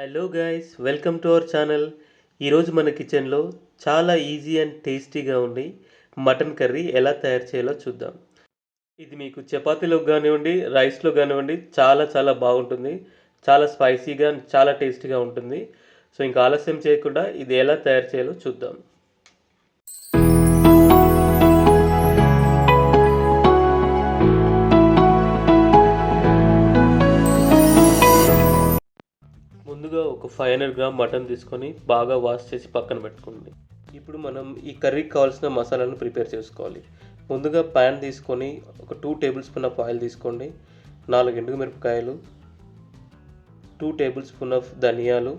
Hello guys welcome to our channel ఈరోజు మన కిచెన్లో చాలా ఈజీ అండ్ టేస్టీగా ఉండి మటన్ కర్రీ ఎలా తయారు చేయాలో చూద్దాం. ఇది మీకు చపాతీలో కానివ్వండి రైస్లో కానివ్వండి చాలా చాలా బాగుంటుంది. చాలా స్పైసీగా చాలా టేస్టీగా ఉంటుంది. సో ఇంకా ఆలస్యం చేయకుండా ఇది ఎలా తయారు చేయాలో చూద్దాం. ఫైవ్ హండ్రెడ్ గ్రామ్ మటన్ తీసుకొని బాగా వాష్ చేసి పక్కన పెట్టుకోండి. ఇప్పుడు మనం ఈ కర్రీకి కావాల్సిన మసాలాను ప్రిపేర్ చేసుకోవాలి. ముందుగా ప్యాన్ తీసుకొని ఒక two table spoon of oil తీసుకోండి. నాలుగు ఎండుగు మిరపకాయలు టూ టేబుల్ స్పూన్ ఆఫ్ ధనియాలు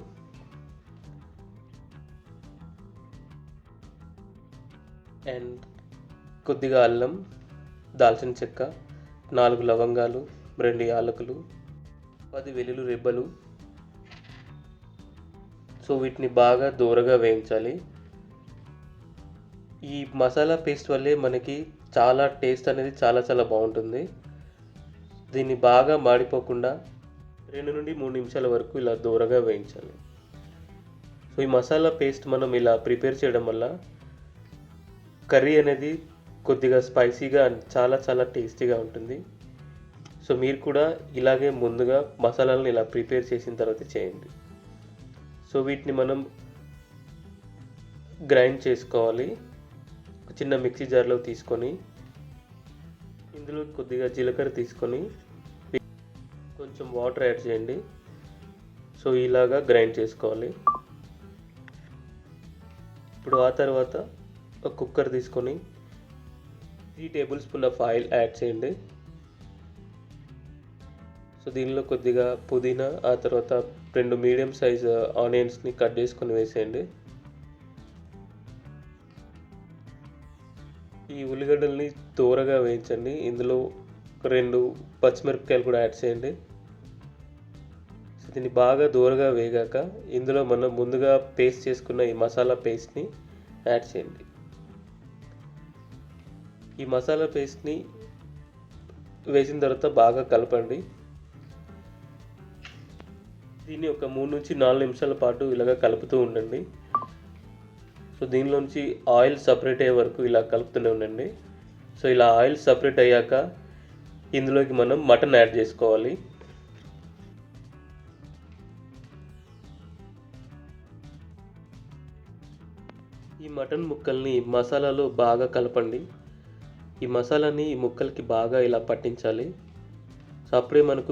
అండ్ కొద్దిగా అల్లం దాల్చిన చెక్క నాలుగు లవంగాలు రెండు యాలకులు పది వెల్లుల్లి రెబ్బలు సో వీటిని బాగా దూరగా వేయించాలి. ఈ మసాలా పేస్ట్ వల్లే మనకి చాలా టేస్ట్ అనేది చాలా చాలా బాగుంటుంది. దీన్ని బాగా మాడిపోకుండా రెండు నుండి మూడు నిమిషాల వరకు ఇలా దూరగా వేయించాలి. సో ఈ మసాలా పేస్ట్ మనం ఇలా ప్రిపేర్ చేయడం వల్ల కర్రీ అనేది కొద్దిగా స్పైసీగా చాలా చాలా టేస్టీగా ఉంటుంది. సో మీరు కూడా ఇలాగే ముందుగా మసాలాలను ఇలా ప్రిపేర్ చేసిన తర్వాత చేయండి. సో వీటిని మనం గ్రైండ్ చేసుకోవాలి. ఒక చిన్న మిక్సీ జార్లో తీసుకొని ఇందులో కొద్దిగా జీలకర్ర తీసుకొని కొంచెం వాటర్ యాడ్ చేయండి. సో ఇలాగా గ్రైండ్ చేసుకోవాలి. ఇప్పుడు ఆ తర్వాత ఒక కుక్కర్ తీసుకొని three tablespoon of oil add చేయండి. సో దీనిలో కొద్దిగా పుదీనా ఆ తర్వాత రెండు మీడియం సైజ్ ఆనియన్స్ని కట్ చేసుకొని వేసేయండి. ఈ ఉల్లిగడ్డల్ని దూరగా వేయించండి. ఇందులో రెండు పచ్చిమిరపకాయలు కూడా యాడ్ చేయండి. సో దీన్ని బాగా దూరగా వేగాక ఇందులో మనం ముందుగా పేస్ట్ చేసుకున్న ఈ మసాలా పేస్ట్ని యాడ్ చేయండి. ఈ మసాలా పేస్ట్ని వేసిన తర్వాత బాగా కలపండి. దీన్ని ఒక మూడు నుంచి నాలుగు నిమిషాల పాటు ఇలాగ కలుపుతూ ఉండండి. సో దీనిలోంచి ఆయిల్ సపరేట్ అయ్యే వరకు ఇలా కలుపుతూనే ఉండండి. సో ఇలా ఆయిల్ సపరేట్ అయ్యాక ఇందులోకి మనం మటన్ యాడ్ చేసుకోవాలి. ఈ మటన్ ముక్కల్ని మసాలాలో బాగా కలపండి. ఈ మసాలాని ఈ ముక్కలకి బాగా ఇలా పట్టించాలి. సో అప్పుడే మనకు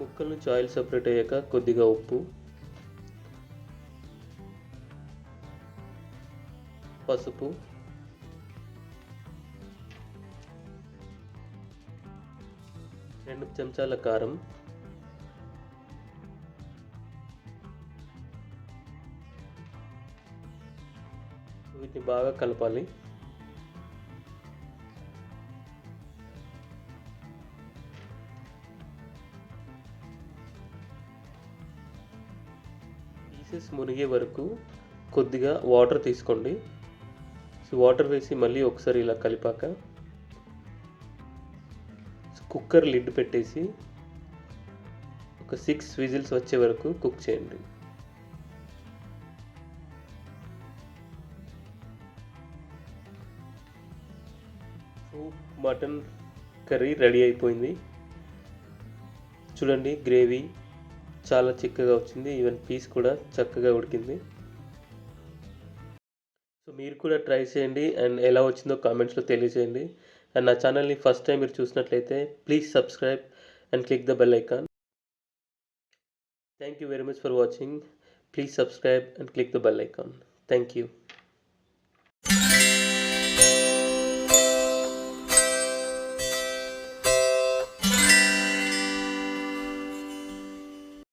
ముక్కల నుంచి ఆయిల్ సపరేట్ అయ్యాక కొద్దిగా ఉప్పు పసుపు రెండు చెంచాల కారం వీటిని బాగా కలపాలి. పీసెస్ మునిగే వరకు కొద్దిగా వాటర్ తీసుకోండి. సో వాటర్ వేసి మళ్ళీ ఒకసారి ఇలా కలిపాక కుక్కర్ లిడ్ పెట్టేసి ఒక సిక్స్ విజిల్స్ వచ్చే వరకు కుక్ చేయండి. మటన్ కర్రీ రెడీ అయిపోయింది. చూడండి గ్రేవీ చాలా చిక్కగా వచ్చింది. ఈవెన్ పీస్ కూడా చక్కగా ఉడికింది. సో మీరు కూడా ట్రై చేయండి అండ్ ఎలా వచ్చిందో కామెంట్స్లో తెలియజేయండి. అండ్ నా ఛానల్ని ఫస్ట్ టైం మీరు చూసినట్లయితే please subscribe and click the bell icon. Thank you very much for watching please subscribe and click the bell icon thank you